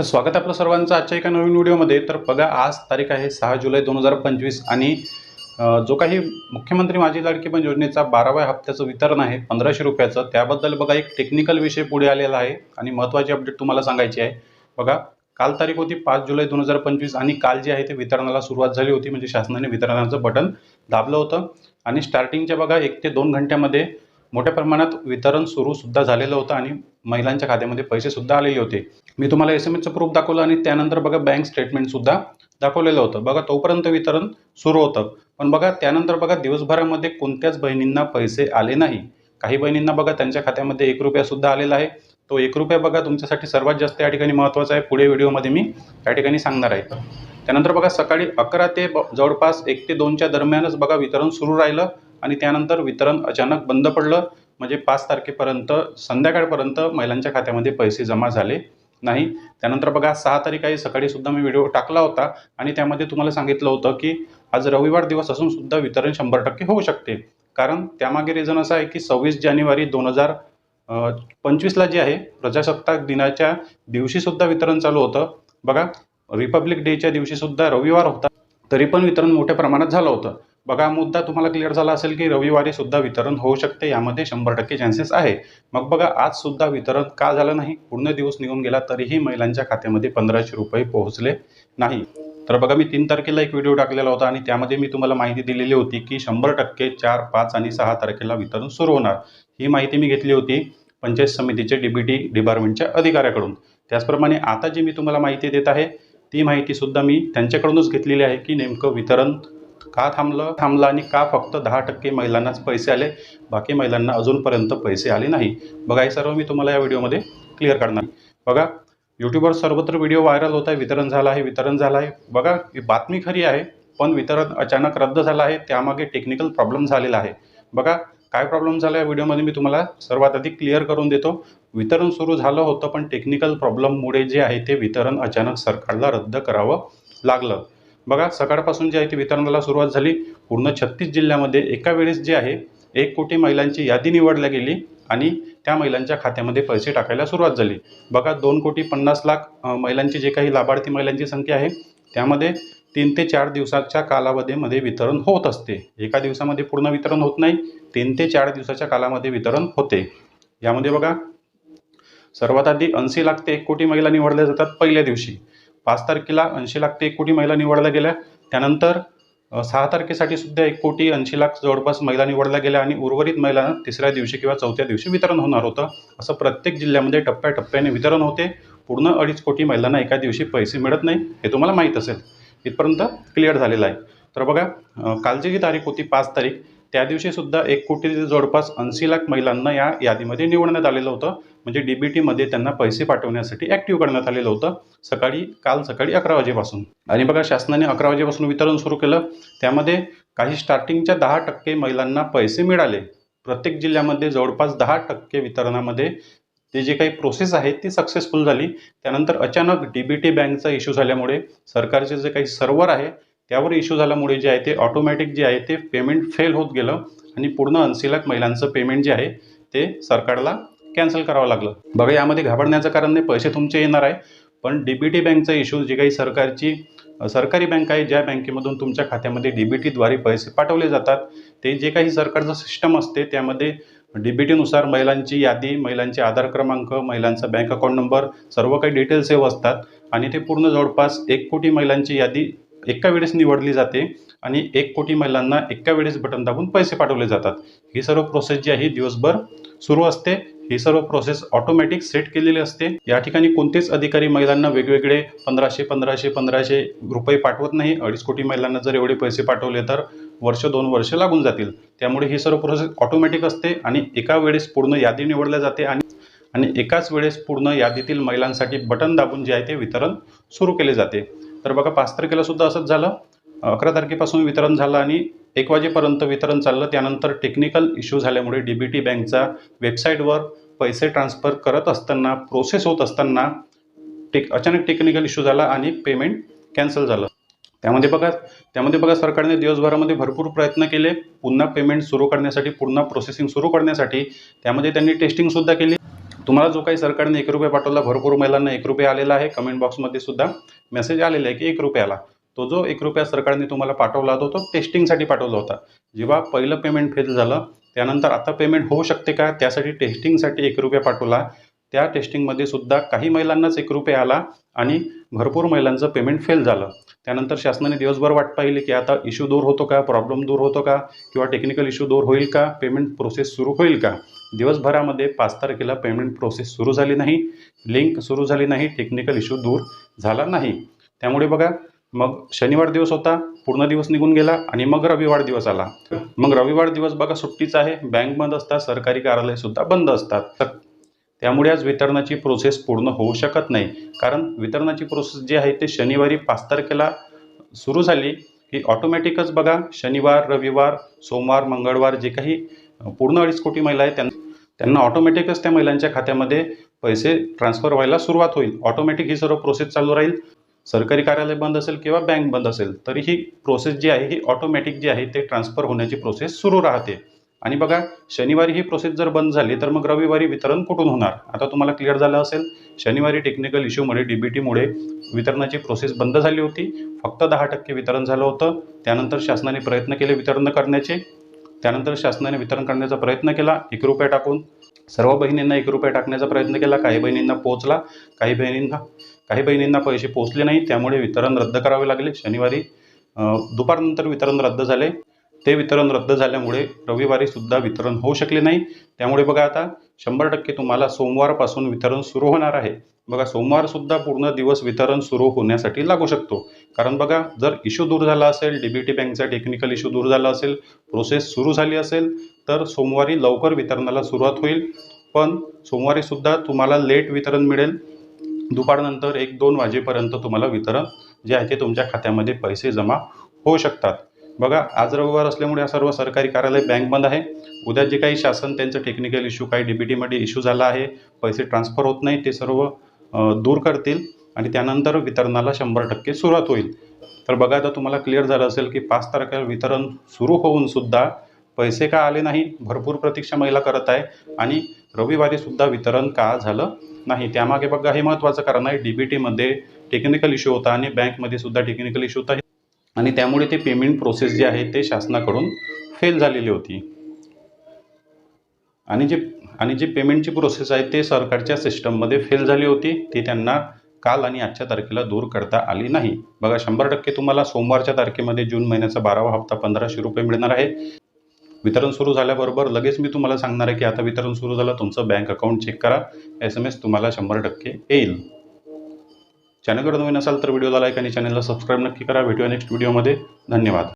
तर स्वागत आपलं सर्वांचं आजच्या एका नवीन व्हिडिओमध्ये. तर बघा आज तारीख आहे सहा जुलै दोन हजार पंचवीस आणि जो काही मुख्यमंत्री माझी लाडकी पण योजनेचा बाराव्या हप्त्याचं वितरण आहे पंधराशे रुपयाचं त्याबद्दल बघा एक टेक्निकल विषय पुढे आलेला आहे आणि महत्त्वाची अपडेट तुम्हाला सांगायची आहे. बघा काल तारीख होती पाच जुलै दोन हजार पंचवीस आणि काल जे आहे ते वितरणाला सुरुवात झाली होती म्हणजे शासनाने वितरणाचं बटन दाबलं होतं. आणि स्टार्टिंगच्या बघा एक ते दोन घंट्यामध्ये मोठ्या प्रमाणात वितरण सुरू सुद्धा झालेलं होतं आणि महिलांच्या खात्यामध्ये पैसे सुद्धा आलेले होते. मी तुम्हाला एस एम एसचं प्रूफ दाखवलं आणि त्यानंतर बघा बँक स्टेटमेंटसुद्धा दाखवलेलं होतं. बघा तोपर्यंत वितरण सुरू होतं. पण बघा त्यानंतर बघा दिवसभरामध्ये कोणत्याच बहिणींना पैसे आले नाही. काही बहिणींना बघा त्यांच्या खात्यामध्ये एक रुपयासुद्धा आलेला आहे. तो एक रुपया बघा तुमच्यासाठी सर्वात जास्त या ठिकाणी महत्त्वाचा आहे. पुढे व्हिडिओमध्ये मी या ठिकाणी सांगणार आहे. त्यानंतर बघा सकाळी अकरा ते ब- जवळपास एक ते दोनच्या दरम्यानच बघा वितरण सुरू राहिलं. आणि त्यानंतर वितरण अचानक बंद पडलं. म्हणजे पाच तारखेपर्यंत संध्याकाळपर्यंत महिलांच्या खात्यामध्ये पैसे जमा झाले नाही. त्यानंतर बघा सहा तारीख आहे सकाळी सुद्धा मी व्हिडिओ टाकला होता. आणि त्यामध्ये तुम्हाला सांगितलं होतं की आज रविवार दिवस असून सुद्धा वितरण शंभर टक्के होऊ शकते. कारण त्यामागे रिझन असं आहे की सव्वीस जानेवारी दोन हजार पंचवीसला जे आहे प्रजासत्ताक दिनाच्या दिवशीसुद्धा वितरण चालू होतं. बघा रिपब्लिक डेच्या दिवशीसुद्धा रविवार होता तरी पण वितरण मोठ्या प्रमाणात झालं होतं. बघा मुद्दा तुम्हाला क्लिअर झाला असेल की रविवारी सुद्धा वितरण होऊ शकते यामध्ये शंभर टक्के चान्सेस आहे. मग बघा आज सुद्धा वितरण का झालं नाही? पूर्ण दिवस निघून गेला तरीही महिलांच्या खात्यामध्ये पंधराशे रुपये पोहोचले नाही. तर बघा मी तीन तारखेला एक व्हिडिओ टाकलेला होता आणि त्यामध्ये मी तुम्हाला माहिती दिलेली होती की शंभर टक्के चार पाच आणि सहा तारखेला वितरण सुरू होणार. ही माहिती मी घेतली होती पंचायत समितीचे डीबीटी डिपार्टमेंटच्या अधिकाऱ्याकडून. त्याचप्रमाणे आता जी मी तुम्हाला माहिती देत आहे ती माहितीसुद्धा मी त्यांच्याकडूनच घेतलेली आहे की नेमकं वितरण का थांबलं? थांबलं आणि का फक्त दहा टक्के महिलांनाच पैसे आले? बाकी महिलांना अजूनपर्यंत पैसे आले नाही. बघा हे सर्व मी तुम्हाला या व्हिडिओमध्ये क्लिअर करणार बघा यूट्यूबवर सर्वत्र व्हिडिओ व्हायरल होत आहे. वितरण झालं आहे वितरण झालं आहे. बघा ही बातमी खरी आहे पण वितरण अचानक रद्द झालं आहे. त्यामागे टेक्निकल प्रॉब्लेम झालेला आहे. बघा काय प्रॉब्लेम झाला या व्हिडिओमध्ये मी तुम्हाला सर्वात आधी क्लिअर करून देतो. वितरण सुरू झालं होतं पण टेक्निकल प्रॉब्लेममुळे जे आहे ते वितरण अचानक सरकारला रद्द करावं लागलं. बघा सकाळपासून जे आहे ते वितरणाला सुरुवात झाली. पूर्ण छत्तीस जिल्ह्यामध्ये एका वेळेस जे आहे एक कोटी महिलांची यादी निवडल्या गेली आणि त्या महिलांच्या खात्यामध्ये पैसे टाकायला सुरुवात झाली. बघा दोन कोटी पन्नास लाख महिलांची जे काही लाभार्थी महिलांची संख्या आहे त्यामध्ये तीन ते चार दिवसाच्या कालावधीमध्ये वितरण होत असते. एका दिवसामध्ये पूर्ण वितरण होत नाही तीन ते चार दिवसाच्या कालामध्ये वितरण होते. यामध्ये बघा सर्वात आधी ऐंशी लाख ते एक कोटी महिला निवडल्या जातात पहिल्या दिवशी. पाच तारखेला ऐंशी लाख ते एक कोटी महिला निवडल्या गेल्या. त्यानंतर सहा तारखेसाठी सुद्धा एक कोटी ऐंशी लाख जवळपास महिला निवडल्या गेल्या आणि उर्वरित महिलांना तिसऱ्या दिवशी किंवा चौथ्या दिवशी वितरण होणार होतं. असं प्रत्येक जिल्ह्यामध्ये टप्प्याटप्प्याने वितरण होते. पूर्ण अडीच कोटी महिलांना एका दिवशी पैसे मिळत नाही हे तुम्हाला माहीत असेल. इथपर्यंत क्लिअर झालेलं आहे. तर बघा कालची जी तारीख होती पाच तारीख त्या दिवशी सुद्धा एक कोटी जवळपास ऐंशी लाख महिलांना या यादीमध्ये निवडण्यात आलेलं होतं. म्हणजे डी बी टीमध्ये त्यांना पैसे पाठवण्यासाठी ॲक्टिव्ह करण्यात आलेलं होतं. सकाळी काल सकाळी अकरा वाजेपासून. आणि बघा शासनाने अकरा वाजेपासून वितरण सुरू केलं. त्यामध्ये काही स्टार्टिंगच्या दहा टक्के महिलांना पैसे मिळाले. प्रत्येक जिल्ह्यामध्ये जवळपास दहा टक्के वितरणामध्ये ते जे काही प्रोसेस आहे ती सक्सेसफुल झाली. त्यानंतर अचानक डी बी टी बँकचा इश्यू झाल्यामुळे सरकारचे जे काही सर्व्हर आहे त्यावर इश्यू झाल्यामुळे जे आहे ते ऑटोमॅटिक जे आहे ते पेमेंट फेल होत गेलं आणि पूर्ण ऐंशी लाख महिलांचं पेमेंट जे आहे ते सरकारला कॅन्सल करावं लागलं. बघा यामध्ये घाबरण्याचं कारण नाही पैसे तुमचे येणार आहे पण डी बी टी बँकचा इश्यू जी काही सरकारची सरकारी बँक आहे ज्या बँकेमधून तुमच्या खात्यामध्ये डी बी टीद्वारे पैसे पाठवले जातात ते जे काही सरकारचं सिस्टम असते त्यामध्ये डी बी टीनुसार महिलांची यादी महिलांचे आधार क्रमांक महिलांचा बँक अकाउंट नंबर सर्व काही डिटेल्स सेव्ह असतात आणि ते पूर्ण जवळपास एक कोटी महिलांची यादी एका वेळेस निवडली जाते आणि एक कोटी महिलांना एका वेळेस बटन दाबून पैसे पाठवले जातात. ही सर्व प्रोसेस जी आहे दिवसभर सुरू असते. ही सर्व प्रोसेस ऑटोमॅटिक सेट केलेली असते. या ठिकाणी कोणतेच अधिकारी महिलांना वेगवेगळे पंधराशे पंधराशे पंधराशे रुपये पाठवत नाही. अडीच कोटी महिलांना जर एवढे पैसे पाठवले तर वर्ष दोन वर्ष लागून जातील. त्यामुळे ही सर्व प्रोसेस ऑटोमॅटिक असते आणि एका वेळेस पूर्ण यादी निवडल्या जाते आणि आणि एकाच वेळेस पूर्ण यादीतील महिलांसाठी बटन दाबून जे आहे ते वितरण सुरू केले जाते. तर बघा पाच तारखेला सुद्धा असंच झालं. अकरा तारखेपासून वितरण झालं आणि एक वाजेपर्यंत वितरण चाललं. त्यानंतर टेक्निकल इश्यू झाल्यामुळे डी बी टी बँकचा वेबसाईटवर पैसे ट्रान्सफर करत असताना प्रोसेस होत असताना टेक अचानक टेक्निकल इश्यू झाला आणि पेमेंट कॅन्सल झालं. त्यामध्ये बघा त्यामध्ये बघा सरकारने दिवसभरामध्ये भरपूर प्रयत्न केले. पुन्हा पेमेंट सुरू करण्यासाठी पुन्हा प्रोसेसिंग सुरू करण्यासाठी. त्यामध्ये त्यांनी टेस्टिंगसुद्धा केली. तुम्हाला जो काही सरकारने एक रुपये पाठवला भरपूर महिलांना एक रुपये आलेला आहे. कमेंट बॉक्समध्ये सुद्धा मेसेज आलेला आहे की एक रुपयाला. तो जो एक रुपया सरकारने तुम्हाला पाठवला होता तो टेस्टिंगसाठी पाठवला होता. जेव्हा पहिलं पेमेंट फेल झालं त्यानंतर आता पेमेंट होऊ शकते का? त्यासाठी टेस्टिंगसाठी एक रुपया पाठवला. त्या टेस्टिंगमध्ये सुद्धा काही महिलांनाच एक रुपया आला आणि भरपूर महिलांचं पेमेंट फेल झालं. त्यानंतर शासनाने दिवसभर वाट पाहिली की आता इश्यू दूर होतो का प्रॉब्लेम दूर होतो का किंवा टेक्निकल इश्यू दूर होईल का पेमेंट प्रोसेस सुरू होईल का? दिवसभरामध्ये पाच तारखेला पेमेंट प्रोसेस सुरू झाली नाही लिंक सुरू झाली नाही टेक्निकल इश्यू दूर झाला नाही. त्यामुळे बघा मग शनिवार दिवस होता पूर्ण दिवस निघून गेला आणि मग रविवार दिवस आला. मग रविवार दिवस बघा सुट्टीचा आहे बँक बंद असतात सरकारी कार्यालयसुद्धा बंद असतात. तर त्यामुळे आज वितरणाची प्रोसेस पूर्ण होऊ शकत नाही. कारण वितरणाची प्रोसेस जी आहे ते शनिवारी पाच तारखेला सुरू झाली. की ऑटोमॅटिकच बघा शनिवार रविवार सोमवार मंगळवार जे काही पूर्ण अडीच कोटी महिला आहेत त्यांना त्यांना ऑटोमॅटिकच त्या महिलांच्या खात्यामध्ये पैसे ट्रान्सफर व्हायला सुरुवात होईल. ऑटोमॅटिक ही सर्व प्रोसेस चालू राहील. सरकारी कार्यालय बंद असेल किंवा बँक बंद असेल तरी ही प्रोसेस जी आहे ही ऑटोमॅटिक जी आहे ते ट्रान्सफर होण्याची प्रोसेस सुरू राहते. आणि बघा शनिवारी ही प्रोसेस जर बंद झाली तर मग रविवारी वितरण कुठून होणार? आता तुम्हाला क्लिअर झालं असेल शनिवारी टेक्निकल इश्यूमुळे डी बी टीमुळे वितरणाची प्रोसेस बंद झाली होती. फक्त दहा टक्के वितरण झालं होतं. त्यानंतर शासनाने प्रयत्न केले वितरण करण्याचे. त्यानंतर शासनाने वितरण करण्याचा प्रयत्न केला एक रुपया टाकून. सर्व बहिणींना एक रुपया टाकण्याचा प्रयत्न केला काही बहिणींना पोचला काही बहिणींना काही बहिणींना पैसे पोचले नाही त्यामुळे वितरण रद्द करावे लागले. शनिवारी दुपारनंतर वितरण रद्द झाले. ते वितरण रद्द झाल्यामुळे रविवारीसुद्धा वितरण होऊ शकले नाही. त्यामुळे बघा आता शंभर टक्के तुम्हाला सोमवारपासून वितरण सुरू होणार आहे. बघा सोमवारसुद्धा पूर्ण दिवस वितरण सुरू होण्यासाठी लागू शकतो. कारण बघा जर इश्यू दूर झाला असेल डी बी टी बँकचा टेक्निकल इश्यू दूर झाला असेल प्रोसेस सुरू झाली असेल तर सोमवारी लवकर वितरणाला सुरुवात होईल. पण सोमवारीसुद्धा तुम्हाला लेट वितरण मिळेल. दुपारनंतर एक दोन वाजेपर्यंत तुम्हाला वितरण जे आहे ते तुमच्या खात्यामध्ये पैसे जमा होऊ शकतात. बघा आज रविवार असल्यामुळे सर्व सरकारी कार्यालय बँक बंद आहे. उद्या जे काही शासन त्यांचं टेक्निकल इश्यू काही डी बी टीमध्ये इश्यू झाला आहे पैसे ट्रान्सफर होत नाही ते सर्व दूर करतील आणि त्यानंतर वितरणाला शंभर टक्के सुरुवात होईल. तर बघा आता तुम्हाला क्लिअर झालं असेल की पाच तारखेला वितरण सुरू होऊन सुद्धा पैसे का आले नाही? भरपूर प्रतीक्षा महिला करत आहे आणि रविवारी सुद्धा वितरण का झालं नाही? त्यामागे बघा हे महत्त्वाचं कारण आहे. डी बी टीमध्ये टेक्निकल इश्यू होता आणि बँकमध्ये सुद्धा टेक्निकल इश्यू होता. आणि त्यामुळे ते पेमेंट प्रोसेस जे आहे ते शासनाकडून फेल झालेली होती. आणि जे आणि जे पेमेंटची प्रोसेस आहे ते सरकारच्या सिस्टममध्ये फेल झाली होती. ती त्यांना काल आणि आजच्या तारखेला दूर करता आली नाही. बघा शंभर टक्के तुम्हाला सोमवारच्या तारखेमध्ये जून महिन्याचा बारावा हप्ता पंधराशे रुपये मिळणार आहे. वितरण सुरू झाल्याबरोबर लगेच मी तुम्हाला सांगणार आहे की आता वितरण सुरू झालं तुमचं बँक अकाउंट चेक करा. एस एम एस तुम्हाला शंभर टक्के येईल. चॅनलवर नवीन असाल तर व्हिडिओला लाईक आणि चॅनलला सबस्क्राईब नक्की करा. भेटूया नेक्स्ट व्हिडिओमध्ये धन्यवाद.